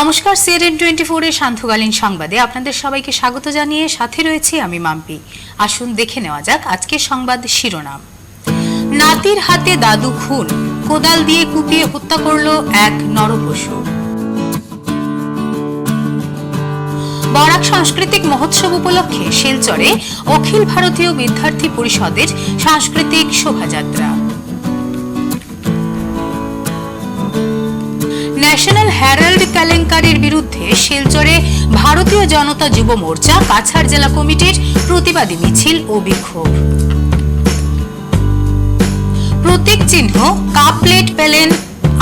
নমস্কার CNN twenty ফোরের সান্ধ্যকালীন সংবাদে আপনাদের সবাইকে স্বাগত জানিয়ে সাথে রয়েছি আমি মাম্পি। আসুন দেখে নেওয়া যাক আজকের সংবাদ শিরোনাম। নাতির হাতে দাদু খুন, কোদাল দিয়ে কুপিয়ে হত্যা করল এক নরপশু। বরাক সাংস্কৃতিক মহোৎসব উপলক্ষে শিলচরে অখিল ভারতীয় বিদ্যার্থী পরিষদের সাংস্কৃতিক শোভাযাত্রা। ন্যাশনাল হ্যারাল্ড কেলেঙ্কারির বিরুদ্ধে শিলচরে ভারতীয় জনতা যুব মোর্চা কাছাড় জেলা কমিটির প্রতিবাদী মিছিল ও বিক্ষোভ। প্রতীক চিহ্ন কাপ প্লেট পেলেন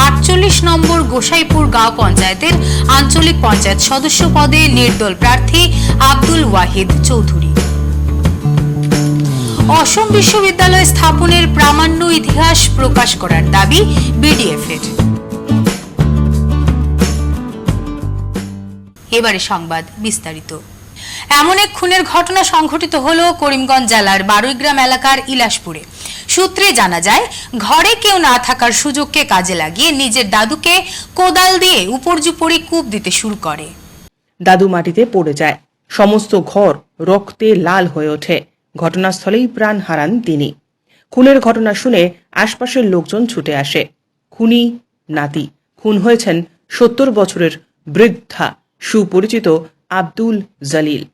আটচল্লিশ নম্বর গোসাইপুর গাঁও পঞ্চায়েতের আঞ্চলিক পঞ্চায়েত সদস্য পদে নির্দল প্রার্থী আব্দুল ওয়াহিদ চৌধুরী। অসম বিশ্ববিদ্যালয় স্থাপনের প্রামাণ্য ইতিহাস প্রকাশ করার দাবি বিডিএফ এর এবারে সংবাদ বিস্তারিত। এমন এক খুনের ঘটনা সংঘটিত হল করিমগঞ্জ জেলার বারুইগ্রাম এলাকার ইলাসপুরে। সূত্রে জানা যায়, ঘরে কেউ না থাকার সুযোগকে কাজে লাগিয়ে নিজের দাদুকে কোদাল দিয়ে উপর্যুপরি কূপ দিতে শুরু করে। দাদু মাটিতে পড়ে যায়। সমস্ত ঘর রক্তে লাল হয়ে ওঠে। ঘটনাস্থলেই প্রাণ হারান তিনি। খুনের ঘটনা শুনে আশপাশের লোকজন ছুটে আসে। খুনি নাতি। খুন হয়েছেন সত্তর বছরের বৃদ্ধা। সুপরিচিত আব্দুল জালিল।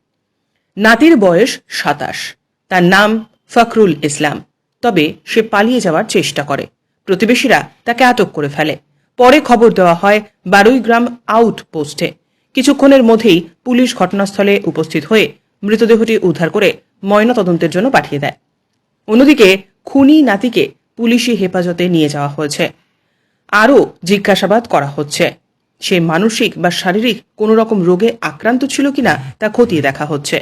নাতির বয়স সাতাশ। তার নাম ফখরুল ইসলাম। তবে সে পালিয়ে যাওয়ার চেষ্টা করে। প্রতিবেশীরা তাকে আটক করে ফেলে। পরে খবর দেওয়া হয় বারুইগ্রাম আউট পোস্টে কিছুক্ষণের মধ্যেই পুলিশ ঘটনাস্থলে উপস্থিত হয়ে মৃতদেহটি উদ্ধার করে ময়নাতদন্তের জন্য পাঠিয়ে দেয়। অন্যদিকে খুনি নাতিকে পুলিশি হেফাজতে নিয়ে যাওয়া হয়েছে। আরও জিজ্ঞাসাবাদ করা হচ্ছে। সে মানসিক বা শারীরিক কোনো রকম রোগে আক্রান্ত ছিল কিনা তা খতিয়ে দেখা হচ্ছে।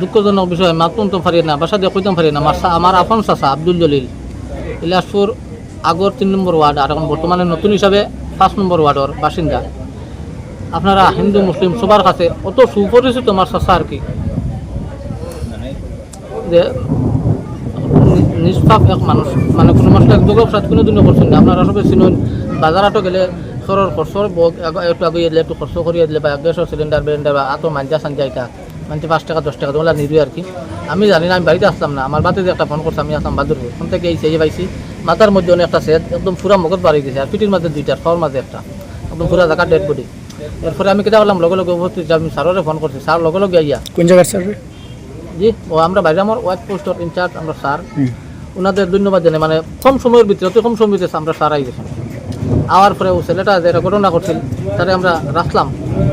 দুঃখজনক বিষয় মাতুন তো না, বাসা দিয়ে কইতাম পারি না। আমার আপন চাচা আব্দুল জলিল, ইলাসপুর আগর তিন নম্বর ওয়ার্ড, আর এখন বর্তমানে নতুন হিসাবে পাঁচ নম্বর ওয়ার্ডের বাসিন্দা। আপনারা হিন্দু, মুসলিম সবার কাছে অত সুপরিচিত আমার চাচা আর কি। যে নিষ্পাপ এক মানুষ মানে কোনো মানুষ এক দুর্গব সাথে কোনো দিনও করছেন না। আপনারা সবাই চিনুন বাজার আটো গেলে সরর খরচর একটু আগে দিলে একটু খরচ করিয়ে দিলে বা গ্যাসের সিলিন্ডার বিলিন্ডার বা আতো মাঞ্জা সাঞ্জা এটা মানে পাঁচ টাকা দশ টাকা তোলা নিরুই আর কি। আমি জানি না আমি বাড়িতে আসলাম না। আমার বাড়িতে যে একটা ফোন করছে আমি আসলাম বাদুরপুর ফোন থেকে এই সেই পাইছি। মাথার মধ্যে অনেক একটা সেট একদম পুরা মগজ বাড়ি গেছে। আর পিটির মাঝে দুইটা ফর মাঝে একটা। একদম পুরা জায়গা ডেড বডি এরপরে আমি কেটে বললাম লগে লগে উপস্থিত আমি স্যারের ফোন করছি স্যার লগে লগে আইয়া। কোন জায়গার স্যার জি ও আমরা বাইরে আমার ওয়াইফ পোস্টর ইনচার্জ আমরা স্যার ওনাদের ধন্যবাদ জানাই। মানে কম সময়ের ভিতরে অতি কম সময়ের ভিতরে আমরা স্যার আই গেছি। আওয়ার পরে ও ছেলেটা যেটা ঘটনা করছিল তারে আমরা রাখলাম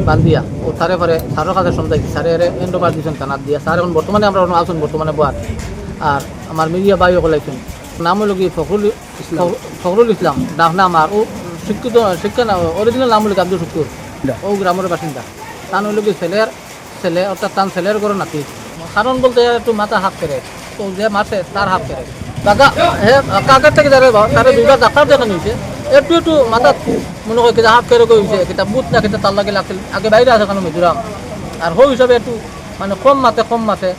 বান্ধিয়া ও তারে পরে স্যারের কাছে সমঝাইছি স্যারে এর এন্ডোবার দিয়েছেন কানাত দিয়া স্যার এখন বর্তমানে আমরা আসুন বর্তমানে বয়ার। আর আমার মিডিয়া বাইও কলাইছেন নাম হলো কি ফখরুল ফখ- ফখরুল ইসলাম ডাক নাম আর ও শিক্ষিত শিক্ষা না অরিজিনাল নাম হলো কি আব্দুল শুকুর ও গ্রামের বাসিন্দা। তান হলো কি ছেলের ছেলে অর্থাৎ তান ছেলের ঘর নাতি। কারণ বলতে একটু মাথা হাত করে। তো যে মারছে তার হাত করে। কাকা হে কাকার থেকে যারা তারা দুইটা ডাক্তার দেখা নিয়েছে একটু একটু মাথা মনে হয় কিনা হাত করে কইছে কিতা বুট না কিতা তার লাগে লাগছিল আগে বাইরে আছে কেন মিজোরাম আর হো হিসাবে একটু মানে কম মাতে কম মাতে।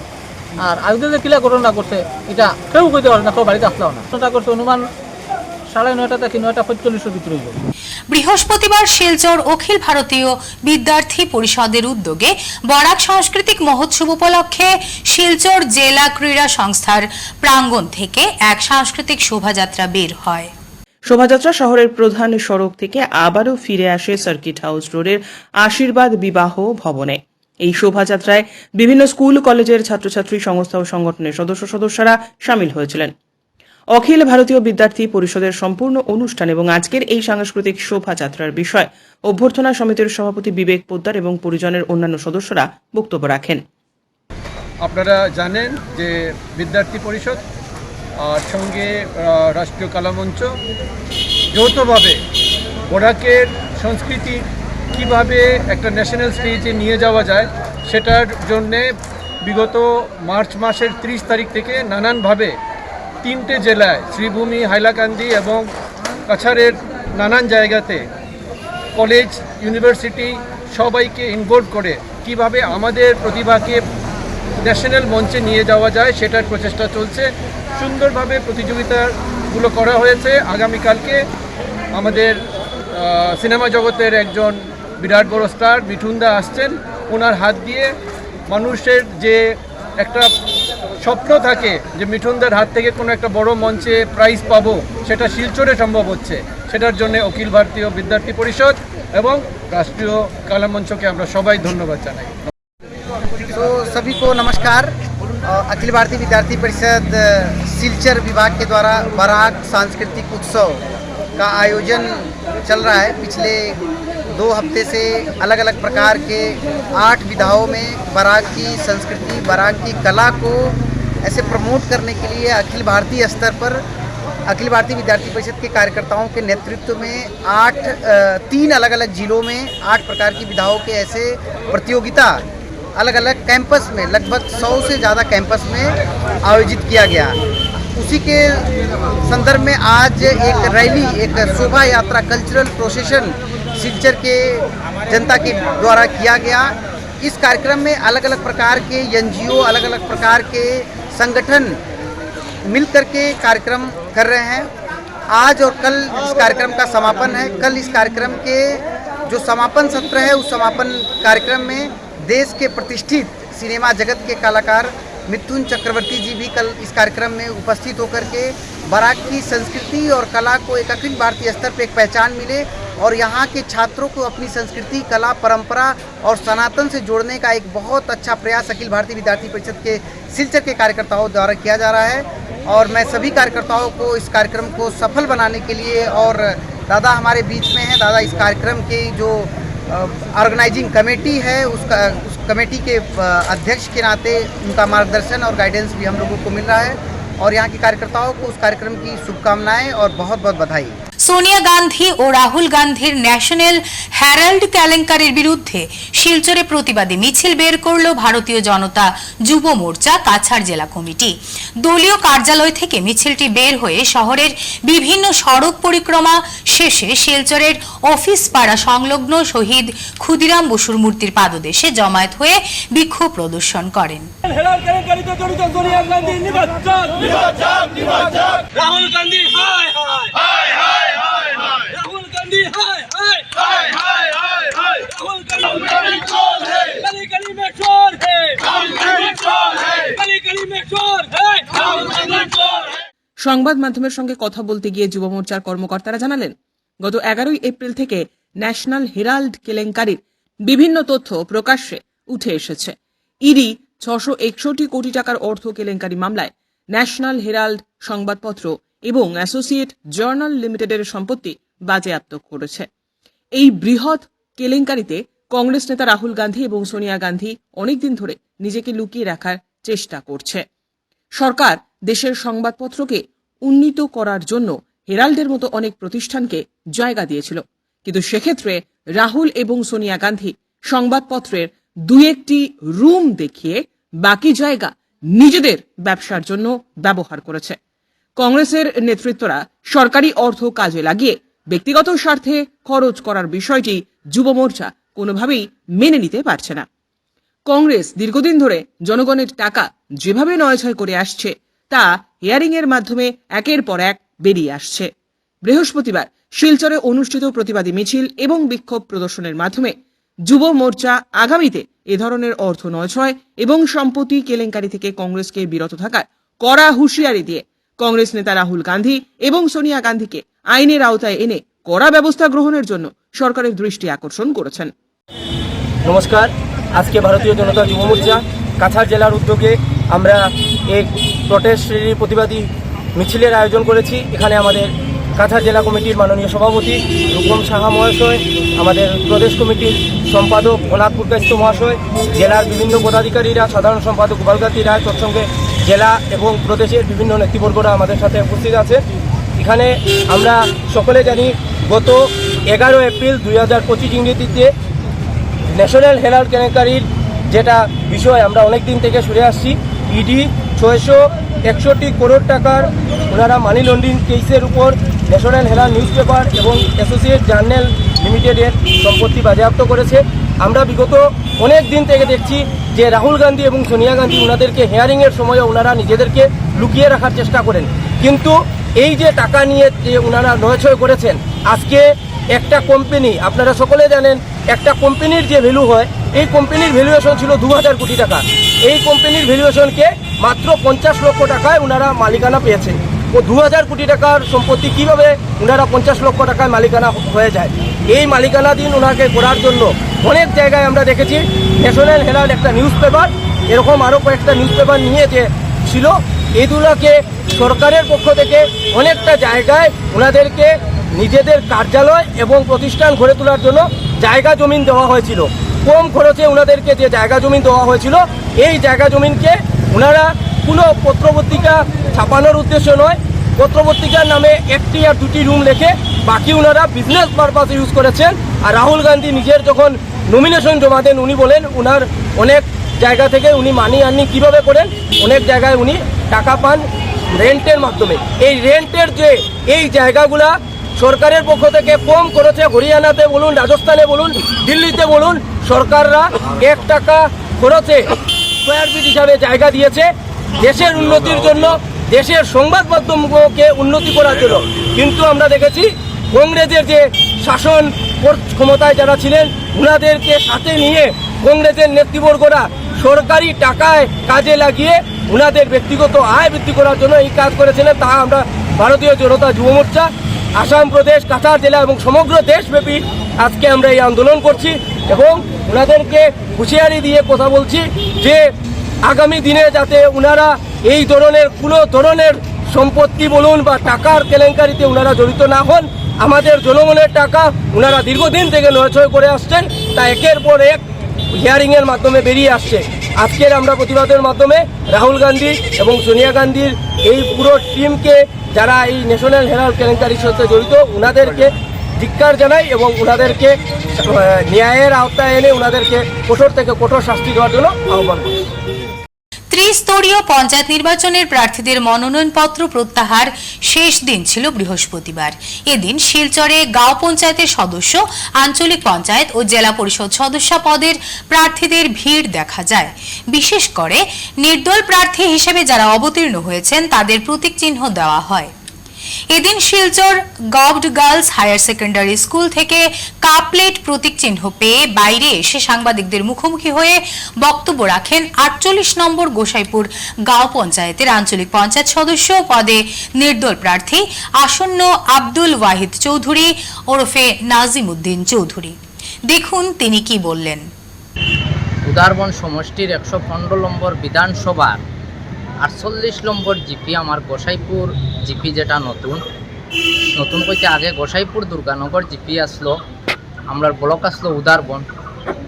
আর আগে যে কিলা ঘটনা করছে এটা কেউ কইতে পারে না, কেউ বাড়িতে আসলেও না। ঘটনা করছে অনুমান সাড়ে নয়টা থেকে নয়টা পঁয়তাল্লিশের ভিতরে বৃহস্পতিবার শিলচর অখিল ভারতীয় বিদ্যার্থী পরিষদের উদ্যোগে বরাক সাংস্কৃতিক মহোৎসব উপলক্ষে শিলচর জেলা ক্রীড়া সংস্থার প্রাঙ্গণ থেকে এক সাংস্কৃতিক শোভাযাত্রা বের হয়। শোভাযাত্রা শহরের প্রধান সড়ক থেকে আবারও ফিরে আসে সার্কিট হাউস রোডের আশীর্বাদ বিবাহ ভবনে। এই শোভাযাত্রায় বিভিন্ন স্কুল, কলেজের ছাত্রছাত্রী, সংস্থা ও সংগঠনের সদস্য সদস্যরা সামিল হয়েছিলেন। অখিল ভারতীয় বিদ্যার্থী পরিষদের সম্পূর্ণ অনুষ্ঠান এবং আজকের এই সাংস্কৃতিক শোভাযাত্রার বিষয় অভ্যর্থনা সমিতির সভাপতি বিবেক পোদ্দার এবং পরিজনের অন্যান্য সদস্যরা বক্তব্য রাখেন। আপনারা জানেন যে বিদ্যার্থী পরিষদ আর সঙ্গে রাষ্ট্রীয় কলামঞ্চ, যৌথভাবে বরাকের সংস্কৃতি কীভাবে একটা ন্যাশনাল স্টেজে নিয়ে যাওয়া যায়, সেটার জন্যে বিগত মার্চ মাসের ত্রিশ তারিখ থেকে নানানভাবে তিনটে জেলায়, শ্রীভূমি, হাইলাকান্দি এবং কাছাড়ের নানান জায়গাতে কলেজ ইউনিভার্সিটি সবাইকে ইনভলভ করে কীভাবে আমাদের প্রতিভাকে ন্যাশনাল মঞ্চে নিয়ে যাওয়া যায়, সেটার প্রচেষ্টা চলছে। সুন্দরভাবে প্রতিযোগিতাগুলো করা হয়েছে। আগামীকালকে আমাদের সিনেমা জগতের একজন বিরাট বড় স্টার মিঠুনদা আসছেন। ওনার হাত দিয়ে মানুষের যে একটা স্বপ্ন থাকে যে মিঠুনদার হাত থেকে কোনো একটা বড় মঞ্চে প্রাইজ পাবো, সেটা শিলচরে সম্ভব হচ্ছে। সেটার জন্য অখিল ভারতীয় বিদ্যার্থী পরিষদ এবং রাষ্ট্রীয় কালামঞ্চকে আমরা সবাই ধন্যবাদ জানাই। তো সবই নমস্কার। अखिल भारतीय विद्यार्थी परिषद सिलचर विभाग के द्वारा बराक सांस्कृतिक उत्सव का आयोजन चल रहा है। पिछले दो हफ़्ते से अलग अलग प्रकार के आठ विधाओं में बराक की संस्कृति, बराक की कला को ऐसे प्रमोट करने के लिए अखिल भारतीय स्तर पर अखिल भारतीय विद्यार्थी परिषद के कार्यकर्ताओं के नेतृत्व में आठ तीन अलग अलग जिलों में आठ प्रकार की विधाओं के ऐसे प्रतियोगिता अलग अलग कैंपस में, लगभग 100 से ज़्यादा कैंपस में आयोजित किया गया। उसी के संदर्भ में आज एक रैली, एक शोभा यात्रा, कल्चरल प्रोसेशन सिलचर के जनता के द्वारा किया गया। इस कार्यक्रम में अलग अलग प्रकार के एनजीओ अलग अलग प्रकार के संगठन मिल करके कार्यक्रम कर रहे हैं। आज और कल इस कार्यक्रम का समापन है। कल इस कार्यक्रम के जो समापन सत्र है, उस समापन कार्यक्रम में देश के प्रतिष्ठित सिनेमा जगत के कलाकार मिथुन चक्रवर्ती जी भी कल इस कार्यक्रम में उपस्थित होकर के बराक की संस्कृति और कला को एक अखिल भारतीय स्तर पर एक पहचान मिले और यहाँ के छात्रों को अपनी संस्कृति, कला, परंपरा और सनातन से जोड़ने का एक बहुत अच्छा प्रयास अखिल भारतीय विद्यार्थी परिषद के सिलचर के कार्यकर्ताओं द्वारा किया जा रहा है। और मैं सभी कार्यकर्ताओं को इस कार्यक्रम को सफल बनाने के लिए और दादा हमारे बीच में हैं। दादा, इस कार्यक्रम की जो ऑर्गेनाइजिंग कमेटी है, उसका उस कमेटी के अध्यक्ष के नाते उनका मार्गदर्शन और गाइडेंस भी हम लोगों को मिल रहा है। और यहाँ के कार्यकर्ताओं को उस कार्यक्रम की शुभकामनाएँ और बहुत बहुत बधाई। সোনিয়া গান্ধী ও রাহুল গান্ধীর ন্যাশনাল হ্যারাল্ড কেলেঙ্কারির বিরুদ্ধে শিলচরে প্রতিবাদী মিছিল বের করল ভারতীয় জনতা যুব মোর্চা কাছাড় জেলা কমিটি। দলীয় কার্যালয় থেকে মিছিলটি বের হয়ে শহরের বিভিন্ন সড়ক পরিক্রমা শেষে শিলচরের অফিস পাড়া সংলগ্ন শহীদ ক্ষুদিরাম বসুর মূর্তির পাদদেশে জমায়েত হয়ে বিক্ষোভ প্রদর্শন করেন। সোনিয়া গান্ধী নির্বাচন রাহুল গান্ধী হায় হায় রাহুল গান্ধী হায় হায় রাহুল গান্ধী गली गली में चोर है गली गली में चोर है সংবাদ মাধ্যমের সঙ্গে কথা বলতে গিয়ে যুব মোর্চার কর্মকর্তারা জানালেন গত এগারোই এপ্রিল থেকে ন্যাশনাল হেরাল্ড কেলেঙ্কারির বিভিন্ন তথ্য প্রকাশ্যে উঠে এসেছে ইডি ছশো একষট্টি কোটি টাকার অর্থ কেলেঙ্কারি মামলায় ন্যাশনাল হেরাল্ড সংবাদপত্র এবং অ্যাসোসিয়েট জার্নাল লিমিটেডের সম্পত্তি বাজেয়াপ্ত করেছে। এই বৃহৎ কেলেঙ্কারিতে কংগ্রেস নেতা রাহুল গান্ধী এবং সোনিয়া গান্ধী অনেকদিন ধরে নিজেকে লুকিয়ে রাখার চেষ্টা করছে। সরকার দেশের সংবাদপত্রকে উন্নীত করার জন্য হেরাল্ডের মতো অনেক প্রতিষ্ঠানকে জায়গা দিয়েছিল। কিন্তু সেক্ষেত্রে রাহুল এবং সোনিয়া গান্ধী সংবাদপত্রের দু একটি রুম দেখিয়ে বাকি জায়গা নিজেদের ব্যবসার জন্য ব্যবহার করেছে। কংগ্রেসের নেতৃত্বরা সরকারি অর্থ কাজে লাগিয়ে ব্যক্তিগত স্বার্থে খরচ করার বিষয়টি যুব মোর্চা কোনোভাবেই মেনে নিতে পারছে না। কংগ্রেস দীর্ঘদিন ধরে জনগণের টাকা যেভাবে নয়ছয় করে আসছে, তা হিয়ারিং এর মাধ্যমে একের পর এক বেরিয়ে আসছে। বৃহস্পতিবার শিলচরে অনুষ্ঠিত প্রতিবাদী মিছিল এবং বিক্ষোভ প্রদর্শনের মাধ্যমে যুব মোর্চা আগামীতে এ ধরনের অর্থ নয়ছয় এবং সম্পত্তি কেলেঙ্কারি থেকে কংগ্রেসকে বিরত থাকার কড়া হুঁশিয়ারি দিয়ে কংগ্রেস নেতা রাহুল গান্ধী এবং সোনিয়া গান্ধীকে আইনের আওতায় এনে কড়া ব্যবস্থা গ্রহণের জন্য সরকারের দৃষ্টি আকর্ষণ করেছেন। নমস্কার, আজকে ভারতীয় জনতা যুব মোর্চা কাছাড় জেলার উদ্যোগে আমরা এক প্রটেস্ট প্রতিবাদী মিছিলের আয়োজন করেছি। এখানে আমাদের কাছাড় জেলা কমিটির মাননীয় সভাপতি রূপম সাহা মহাশয়, আমাদের প্রদেশ কমিটির সম্পাদক অনাথ পুরকাস্ত মহাশয়, জেলার বিভিন্ন পদাধিকারীরা, সাধারণ সম্পাদক গোপালকান্তি রায়, তৎসঙ্গে জেলা এবং প্রদেশের বিভিন্ন নেতৃবর্গরা আমাদের সাথে উপস্থিত আছে। এখানে আমরা সকলে জানি, গত এগারো এপ্রিল দুই হাজার পঁচিশ ইংরেজিতে ন্যাশনাল হেরাল্ড কেলেঙ্কারির যেটা বিষয়, আমরা অনেক দিন থেকে শুনে আসছি। ইডি ছয়শো একষট্টি করোড় টাকার ওনারা মানি লন্ড্রিং কেসের উপর ন্যাশনাল হেরাল্ড নিউজ পেপার এবং অ্যাসোসিয়েট জার্নাল লিমিটেডের সম্পত্তি বাজেয়াপ্ত করেছে। আমরা বিগত অনেক দিন থেকে দেখছি যে রাহুল গান্ধী এবং সোনিয়া গান্ধী ওনাদেরকে হেয়ারিংয়ের সময় ওনারা নিজেদেরকে লুকিয়ে রাখার চেষ্টা করেন। কিন্তু এই যে টাকা নিয়ে যে ওনারা নয়ছয় করেছেন, আজকে একটা কোম্পানি আপনারা সকলে জানেন, একটা কোম্পানির যে ভ্যালু হয়, এই কোম্পানির ভ্যালুয়েশন ছিল দু হাজার কোটি টাকা। এই কোম্পানির ভ্যালুয়েশনকে মাত্র পঞ্চাশ লক্ষ টাকায় ওনারা মালিকানা পেয়েছে ও দু হাজার কোটি টাকার সম্পত্তি কীভাবে ওনারা পঞ্চাশ লক্ষ টাকায় মালিকানা হয়ে যায়? এই মালিকানাধীন ওনাকে করার জন্য অনেক জায়গায় আমরা দেখেছি। ন্যাশনাল হেরাল্ড একটা নিউজ পেপার এরকম আরও কয়েকটা নিউজ পেপার নিয়ে যে ছিল, এগুলোকে সরকারের পক্ষ থেকে অনেকটা জায়গায় ওনাদেরকে নিজেদের কার্যালয় এবং প্রতিষ্ঠান গড়ে তোলার জন্য জায়গা জমিন দেওয়া হয়েছিল। কম খরচে ওনাদেরকে যে জায়গা জমিন দেওয়া হয়েছিল, এই জায়গা জমিনকে ওনারা কোনো পত্রপত্রিকা ছাপানোর উদ্দেশ্য নয়। পত্রপত্রিকার নামে একটি আর দুটি রুম লেখে। বাকি ওনারা বিজনেস পারপাসে ইউজ করেছেন। আর রাহুল গান্ধী নিজের যখন নমিনেশন জমা দেন উনি বলেন ওনার অনেক জায়গা থেকে উনি মানি আর্নিং কীভাবে করেন? অনেক জায়গায় উনি টাকা পান রেন্টের মাধ্যমে। এই রেন্টের যে এই জায়গাগুলা সরকারের পক্ষ থেকে কম করেছে হরিয়ানাতে বলুন, রাজস্থানে বলুন, দিল্লিতে বলুন, সরকাররা এক টাকা খরচে স্কোয়ার ফিট হিসাবে জায়গা দিয়েছে। দেশের উন্নতির জন্য দেশের সংবাদ মাধ্যমকে উন্নতি করার জন্য। কিন্তু আমরা দেখেছি কংগ্রেসের যে শাসন ক্ষমতায় যারা ছিলেন, উনাদেরকে সাথে নিয়ে কংগ্রেসের নেতৃবর্গরা সরকারি টাকায় কাজে লাগিয়ে উনাদের ব্যক্তিগত আয় বৃদ্ধি করার জন্য এই কাজ করেছিলেন, তা আমরা ভারতীয় জনতা যুব মোর্চা, আসাম প্রদেশ, কাছাড় জেলা এবং সমগ্র দেশব্যাপী আজকে আমরা এই আন্দোলন করছি এবং ওনাদেরকে হুঁশিয়ারি দিয়ে কথা বলছি যে আগামী দিনে যাতে ওনারা এই ধরনের, কোনো ধরনের সম্পত্তি বলুন বা টাকার কেলেঙ্কারিতে ওনারা জড়িত না হন, আমাদের জনগণের টাকা ওনারা দীর্ঘদিন থেকে নয়ছয় করে আসছেন, তা একের পর এক হিয়ারিংয়ের মাধ্যমে বেরিয়ে আসছে। আজকের আমরা প্রতিবাদের মাধ্যমে রাহুল গান্ধী এবং সোনিয়া গান্ধীর এই পুরো টিমকে যারা এই ন্যাশনাল হেরাল্ড কেলেঙ্কারির সাথে জড়িত ওনাদেরকে ধিক্কার জানাই এবং ওনাদেরকে ন্যায়ের আওতায় এনে ওনাদেরকে কঠোর থেকে কঠোর শাস্তি দেওয়ার জন্য আহ্বান করছি ত্রিস্তরীয় পঞ্চায়েত নির্বাচনের প্রার্থীদের মনোনয়নপত্র প্রত্যাহার শেষ দিন ছিল বৃহস্পতিবার। এদিন শিলচরে গাঁও পঞ্চায়েতের সদস্য, আঞ্চলিক পঞ্চায়েত ও জেলা পরিষদ সদস্য পদের প্রার্থীদের ভিড় দেখা যায়। বিশেষ করে নির্দল প্রার্থী হিসেবে যারা অবতীর্ণ হয়েছেন, তাদের প্রতীক চিহ্ন দেওয়া হয়। এদিন Silchar গভড girls higher secondary school থেকে কাপলেট প্রতীক চিহ্ন পেয়ে বাইরে এসে সাংবাদিকদের মুখোমুখি হয়ে বক্তব্য রাখেন আটচল্লিশ নম্বর গোসাইপুর গাঁও পঞ্চায়েতের আঞ্চলিক পঞ্চায়েত সদস্য পদে নির্দল প্রার্থী আসন্ন আব্দুল ওয়াহিদ চৌধুরী, ওরফে নাজিম উদ্দিন চৌধুরী। দেখুন তিনি কি বললেন। উদারবন সমষ্টির একশো পনেরো নম্বর বিধানসভার আটচল্লিশ নম্বর জিপি আমার গোসাইপুর জিপি যেটা নতুন নতুন কইতে আগে গোসাইপুর দুর্গানগর জিপি আসলো আমরা ব্লক আসলো উদারবন।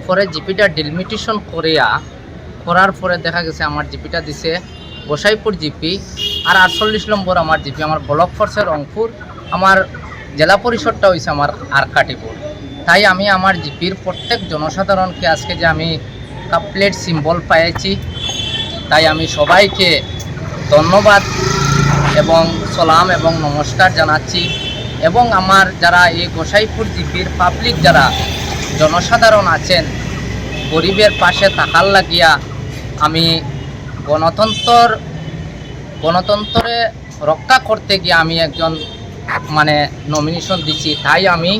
পরে জিপিটা ডিলমিটেশন করিয়া, করার পরে দেখা গেছে আমার জিপিটা দিছে গোসাইপুর জিপি, আর আটচল্লিশ নম্বর আমার জিপি, আমার ব্লক ফোর্সের রংপুর, আমার জেলা পরিষদটা হয়েছে আমার আরকাটিপুর। তাই আমি আমার জিপির প্রত্যেক জনসাধারণকে আজকে যে আমি কাপলেট সিম্বল পেয়েছি তাই আমি সবাইকে ধন্যবাদ এবং সালাম এবং নমস্কার জানাচ্ছি। এবং আমার যারা এই গোসাইপুর জিপির পাবলিক যারা জনসাধারণ আছেন, গরিবের পাশে থাকার লাগিয়া আমি গণতন্ত্র গণতন্ত্রে রক্ষা করতে গিয়ে আমি একজন মানে নমিনেশন দিচ্ছি তাই আমি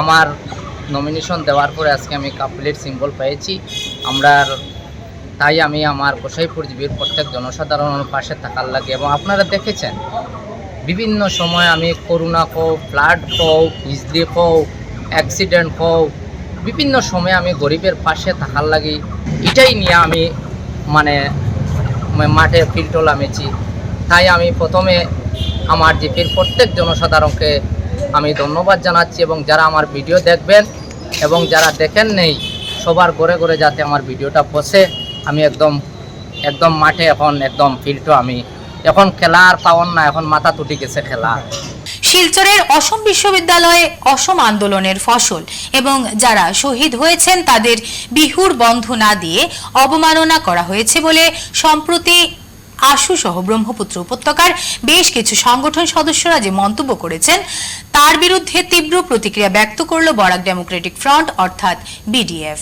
আমার নমিনেশন দেওয়ার পরে আজকে আমি কাপলেট সিম্বল পেয়েছি। আমরা তাই আমি আমার গোসাইপুর জীবীর প্রত্যেক জনসাধারণের পাশে থাকার লাগে এবং আপনারা দেখেছেন, বিভিন্ন সময় আমি করোনা কও, ফ্লাড কও, বিজলি কও, অ্যাক্সিডেন্ট কও, বিভিন্ন সময় আমি গরিবের পাশে থাকার লাগি। এটাই নিয়ে আমি মানে মাঠে ফিল্ড নামেছি। তাই আমি প্রথমে আমার জিপির প্রত্যেক জনসাধারণকে আমি ধন্যবাদ জানাচ্ছি এবং যারা আমার ভিডিও দেখবেন এবং যারা দেখেন নেই, সবার ঘরে ঘরে যাতে আমার ভিডিওটা বসে। আমি একদম একদম মাঠে এখন একদম ফিল্ডও আমি। এখন খেলা আর পাওয়ার না এখন মাথা তুটি গেছে খেলা। শিলচরের অসম বিশ্ববিদ্যালয়ে অসম আন্দোলনের ফসল এবং যারা শহীদ হয়েছেন তাদের বিহুর বন্ধ না দিয়ে অবমাননা করা হয়েছে বলে সম্প্রতি আশু সহ ব্রহ্মপুত্র উপত্যকার বেশ কিছু সংগঠন সদস্যরা যে মন্তব্য করেছেন তার বিরুদ্ধে তীব্র প্রতিক্রিয়া ব্যক্ত করল বরাক ডেমোক্রেটিক ফ্রন্ট অর্থাৎ বিডিএফ।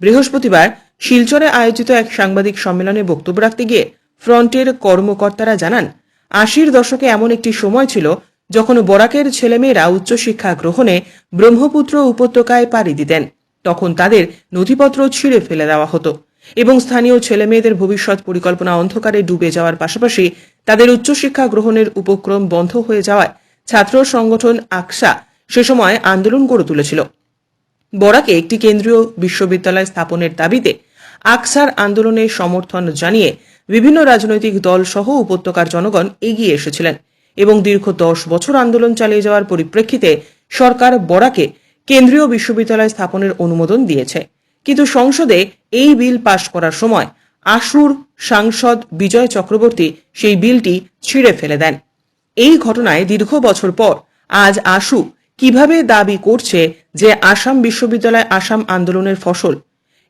বৃহস্পতিবার শিলচরে আয়োজিত এক সাংবাদিক সম্মেলনে বক্তব্য রাখতে গিয়ে ফ্রন্টের কর্মকর্তারা জানান, আশির দশকে এমন একটি সময় ছিল যখন বরাকের ছেলেমেয়েরা উচ্চশিক্ষা গ্রহণে ব্রহ্মপুত্র উপত্যকায় পাড়ি দিতেন। তখন তাদের নথিপত্র ছিঁড়ে ফেলে দেওয়া হতো এবং স্থানীয় ছেলেমেয়েদের ভবিষ্যৎ পরিকল্পনা অন্ধকারে ডুবে যাওয়ার পাশাপাশি তাদের উচ্চশিক্ষা গ্রহণের উপক্রম বন্ধ হয়ে যাওয়ায় ছাত্র সংগঠন আকসা সে সময় আন্দোলন গড়ে তুলেছিল। বরাকে একটি কেন্দ্রীয় বিশ্ববিদ্যালয় স্থাপনের দাবিতে আকসার আন্দোলনে সমর্থন জানিয়ে বিভিন্ন রাজনৈতিক দল সহ উপত্যকার জনগণ এগিয়ে এসেছিলেন এবং দীর্ঘ দশ বছর আন্দোলন চালিয়ে যাওয়ার পরিপ্রেক্ষিতে সরকার বরাকে কেন্দ্রীয় বিশ্ববিদ্যালয় স্থাপনের অনুমোদন দিয়েছে। কিন্তু সংসদে এই বিল পাশ করার সময় আশুর সাংসদ বিজয় চক্রবর্তী সেই বিলটি ছিঁড়ে ফেলে দেন। এই ঘটনায় দীর্ঘ বছর পর আজ আশু কীভাবে দাবি করছে যে আসাম বিশ্ববিদ্যালয় আসাম আন্দোলনের ফসল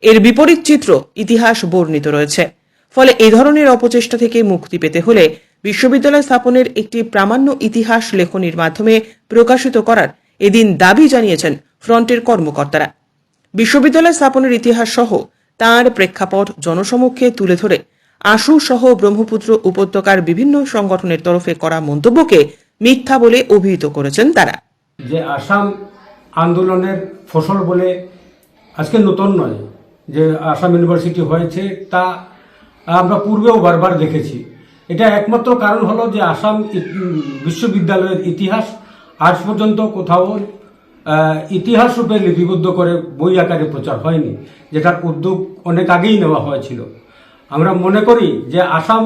এর বিপরীত চিত্র ইতিহাস বর্ণিত রয়েছে। ফলে এ ধরনের অপচেষ্টা থেকে মুক্তি পেতে হলে বিশ্ববিদ্যালয় স্থাপনের একটি প্রামাণ্য ইতিহাস লেখনির মাধ্যমে প্রকাশিত করার এদিন দাবি জানিয়েছেন ফ্রন্টের কর্মকর্তারা। বিশ্ববিদ্যালয় স্থাপনের ইতিহাস সহ তাঁর প্রেক্ষাপট জনসমক্ষে তুলে ধরে আশু সহ ব্রহ্মপুত্র উপত্যকার বিভিন্ন সংগঠনের তরফে করা মন্তব্যকে মিথ্যা বলে অভিহিত করেছেন তারা। যে আসাম আন্দোলনের ফসল বলে আজকে নতুন নয় যে আসাম ইউনিভার্সিটি হয়েছে, তা আমরা পূর্বেও বারবার দেখেছি। এটা একমাত্র কারণ হলো যে আসাম বিশ্ববিদ্যালয়ের ইতিহাস আজ পর্যন্ত কোথাও ইতিহাস রূপে লিপিবদ্ধ করে বই আকারে প্রচার হয়নি, যেটার উদ্যোগ অনেক আগেই নেওয়া হয়েছিল। আমরা মনে করি যে আসাম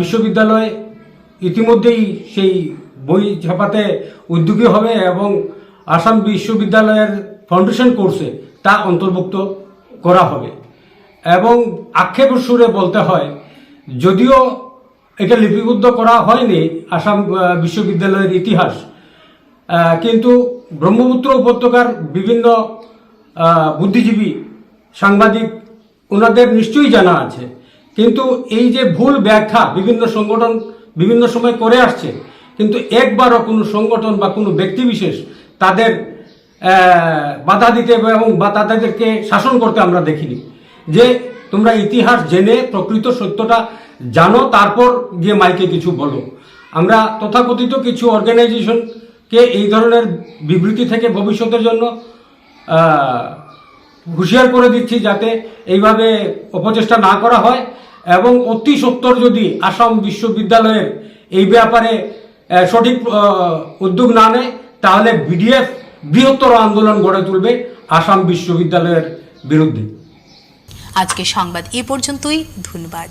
বিশ্ববিদ্যালয় ইতিমধ্যেই সেই বই ছাপাতে উদ্যোগী হবে এবং আসাম বিশ্ববিদ্যালয়ের ফাউন্ডেশন কোর্সে তা অন্তর্ভুক্ত করা হবে। এবং আক্ষেপ সুরে বলতে হয়, যদিও এটা লিপিবদ্ধ করা হয়নি আসাম বিশ্ববিদ্যালয়ের ইতিহাস কিন্তু ব্রহ্মপুত্র উপত্যকার বিভিন্ন বুদ্ধিজীবী সাংবাদিক ওনাদের নিশ্চয়ই জানা আছে। কিন্তু এই যে ভুল ব্যাখ্যা বিভিন্ন সংগঠন বিভিন্ন সময় করে আসছে, কিন্তু একবারও কোনো সংগঠন বা কোনো ব্যক্তিবিশেষ তাদের বাধা দিতে এবং তাদেরকে শাসন করতে আমরা দেখিনি। যে তোমরা ইতিহাস জেনে প্রকৃত সত্যটা জানো, তারপর গিয়ে মাইকে কিছু বলো। আমরা তথাকথিত কিছু অর্গানাইজেশনকে এই ধরনের বিবৃতি থেকে ভবিষ্যতের জন্য হুঁশিয়ার করে দিচ্ছি যাতে এইভাবে অপচেষ্টা না করা হয় এবং অতি সত্তর যদি আসাম বিশ্ববিদ্যালয়ের এই ব্যাপারে সঠিক উদ্যোগ না নেয়, তাহলে বিডিএফ বৃহত্তর আন্দোলন গড়ে তুলবে আসাম বিশ্ববিদ্যালয়ের বিরুদ্ধে। আজকে সংবাদ এ পর্যন্তই ধন্যবাদ।